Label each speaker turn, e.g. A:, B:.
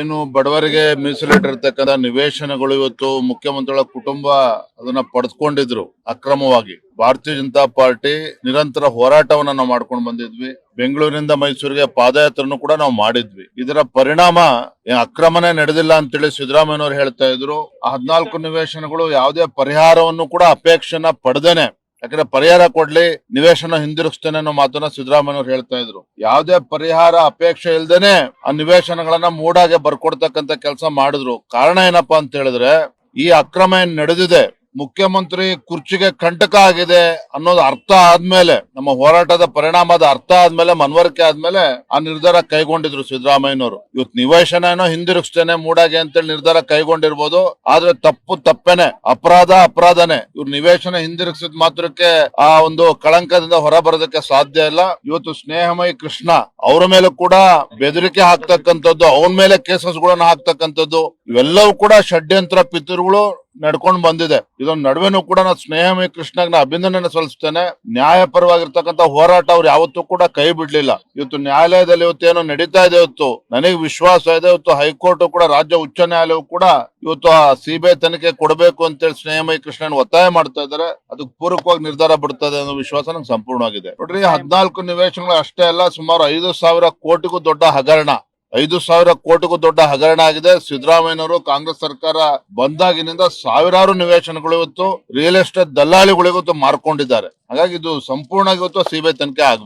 A: ಏನು ಬಡವರಿಗೆ ಮೀಸಲಿಟ್ಟಿರ್ತಕ್ಕಂಥ ನಿವೇಶನಗಳು ಇವತ್ತು ಮುಖ್ಯಮಂತ್ರಿಗಳ ಕುಟುಂಬ ಅದನ್ನ ಪಡೆದುಕೊಂಡಿದ್ರು ಅಕ್ರಮವಾಗಿ. ಭಾರತೀಯ ಜನತಾ ಪಾರ್ಟಿ ನಿರಂತರ ಹೋರಾಟವನ್ನ ನಾವು ಮಾಡ್ಕೊಂಡು ಬಂದಿದ್ವಿ. ಬೆಂಗಳೂರಿನಿಂದ ಮೈಸೂರಿಗೆ ಪಾದಯಾತ್ರೆನೂ ಕೂಡ ನಾವು ಮಾಡಿದ್ವಿ. ಇದರ ಪರಿಣಾಮ ಅಕ್ರಮನೇ ನಡೆದಿಲ್ಲ ಅಂತೇಳಿ ಸಿದ್ದರಾಮಯ್ಯನವರು ಹೇಳ್ತಾ ಇದ್ರು. ಹದ್ನಾಲ್ಕು ನಿವೇಶನಗಳು ಯಾವುದೇ ಪರಿಹಾರವನ್ನು ಕೂಡ ಅಪೇಕ್ಷೆನ ಪಡೆದೇನೆ. ಯಾಕಂದ್ರೆ ಪರಿಹಾರ ಕೊಡ್ಲಿ, ನಿವೇಶನ ಹಿಂದಿರುಗಿಸ್ತೇನೆ ಅನ್ನೋ ಮಾತನ್ನ ಸಿದ್ದರಾಮಯ್ಯನವರು ಹೇಳ್ತಾ ಇದ್ರು. ಯಾವುದೇ ಪರಿಹಾರ ಅಪೇಕ್ಷೆ ಇಲ್ದೇನೆ ಆ ನಿವೇಶನಗಳನ್ನ ಮೂಡಾಗೆ ಬರ್ಕೊಡ್ತಕ್ಕಂತ ಕೆಲಸ ಮಾಡಿದ್ರು. ಕಾರಣ ಏನಪ್ಪಾ ಅಂತ ಹೇಳಿದ್ರೆ, ಈ ಅಕ್ರಮ ಏನ್ ನಡೆದಿದೆ ಮುಖ್ಯಮಂತ್ರಿ ಕುರ್ಚಿಗೆ ಕಂಟಕ ಆಗಿದೆ ಅನ್ನೋದು ಅರ್ಥ ಆದ್ಮೇಲೆ, ನಮ್ಮ ಹೋರಾಟದ ಪರಿಣಾಮದ ಅರ್ಥ ಆದ್ಮೇಲೆ, ಮನವರಿಕೆ ಆದ್ಮೇಲೆ ಆ ನಿರ್ಧಾರ ಕೈಗೊಂಡಿದ್ರು ಸಿದ್ದರಾಮಯ್ಯನವರು. ಇವತ್ತು ನಿವೇಶನ ಏನೋ ಹಿಂದಿರುಗಿಸ್ತೇನೆ ಮೂಡಾಗೆ ಅಂತೇಳಿ ನಿರ್ಧಾರ ಕೈಗೊಂಡಿರ್ಬೋದು. ಆದ್ರೆ ತಪ್ಪು ತಪ್ಪೇನೆ, ಅಪರಾಧ ಅಪರಾಧನೇ. ಇವ್ರು ನಿವೇಶನ ಹಿಂದಿರುಗಿಸಿದ ಮಾತ್ರಕ್ಕೆ ಆ ಒಂದು ಕಳಂಕದಿಂದ ಹೊರ ಬರೋದಕ್ಕೆ ಸಾಧ್ಯ ಇಲ್ಲ. ಇವತ್ತು ಸ್ನೇಹಮಯ ಕೃಷ್ಣ ಅವರ ಮೇಲೆ ಕೂಡ ಬೆದರಿಕೆ ಹಾಕ್ತಕ್ಕಂಥದ್ದು, ಅವನ ಮೇಲೆ ಕೇಸಸ್ಗಳನ್ನ ಹಾಕ್ತಕ್ಕಂಥದ್ದು, ಇವೆಲ್ಲವೂ ಕೂಡ ಷಡ್ಯಂತ್ರ ಪಿತೃಗಳು ನಡ್ಕೊಂಡು ಬಂದಿದೆ. ಇದೊಂದು ನಡುವೆನೂ ಕೂಡ ನಾನು ಸ್ನೇಹಮಯ ಕೃಷ್ಣಗ್ ಅಭಿನಂದನೆ ಸಲ್ಲಿಸ್ತೇನೆ. ನ್ಯಾಯಪರವಾಗಿರ್ತಕ್ಕಂಥ ಹೋರಾಟ ಅವ್ರು ಯಾವತ್ತೂ ಕೂಡ ಕೈ ಬಿಡ್ಲಿಲ್ಲ. ಇವತ್ತು ನ್ಯಾಯಾಲಯದಲ್ಲಿ ಇವತ್ತು ಏನೋ ನಡೀತಾ ಇದೆ ಇವತ್ತು. ನನಗೆ ವಿಶ್ವಾಸ ಇದೆ. ಇವತ್ತು ಹೈಕೋರ್ಟ್ ಕೂಡ, ರಾಜ್ಯ ಉಚ್ಚ ನ್ಯಾಯಾಲಯವು ಕೂಡ ಇವತ್ತು ಆ ಸಿಬಿಐ ತನಿಖೆ ಕೊಡಬೇಕು ಅಂತೇಳಿ ಸ್ನೇಹಮಯ ಕೃಷ್ಣನ್ ಒತ್ತಾಯ ಮಾಡ್ತಾ ಇದ್ದಾರೆ. ಅದಕ್ಕೆ ಪೂರಕವಾಗಿ ನಿರ್ಧಾರ ಬಿಡ್ತದೆ ಅನ್ನೋ ವಿಶ್ವಾಸ ನಂಗೆ ಸಂಪೂರ್ಣವಾಗಿದೆ. ನೋಡ್ರಿ ಹದಿನಾಲ್ಕು ನಿವೇಶನಗಳು ಅಷ್ಟೇ ಅಲ್ಲ, ಸುಮಾರು ಐದು ಸಾವಿರ ಕೋಟಿಗೂ ದೊಡ್ಡ ಹಗರಣ. ಐದು ಸಾವಿರ ಕೋಟಿಗೂ ದೊಡ್ಡ ಹಗರಣ ಆಗಿದೆ. ಸಿದ್ದರಾಮಯ್ಯನವರು ಕಾಂಗ್ರೆಸ್ ಸರ್ಕಾರ ಬಂದಾಗಿನಿಂದ ಸಾವಿರಾರು ನಿವೇಶನಗಳು ಇವತ್ತು ರಿಯಲ್ ಎಸ್ಟೇಟ್ ದಲ್ಲಾಳಿಗಳು ಇವತ್ತು ಮಾರ್ಕೊಂಡಿದ್ದಾರೆ. ಹಾಗಾಗಿ ಇದು ಸಂಪೂರ್ಣ ಇವತ್ತು ಸಿಬಿಐ ತನಿಖೆ ಆಗ್ಬೇಕು.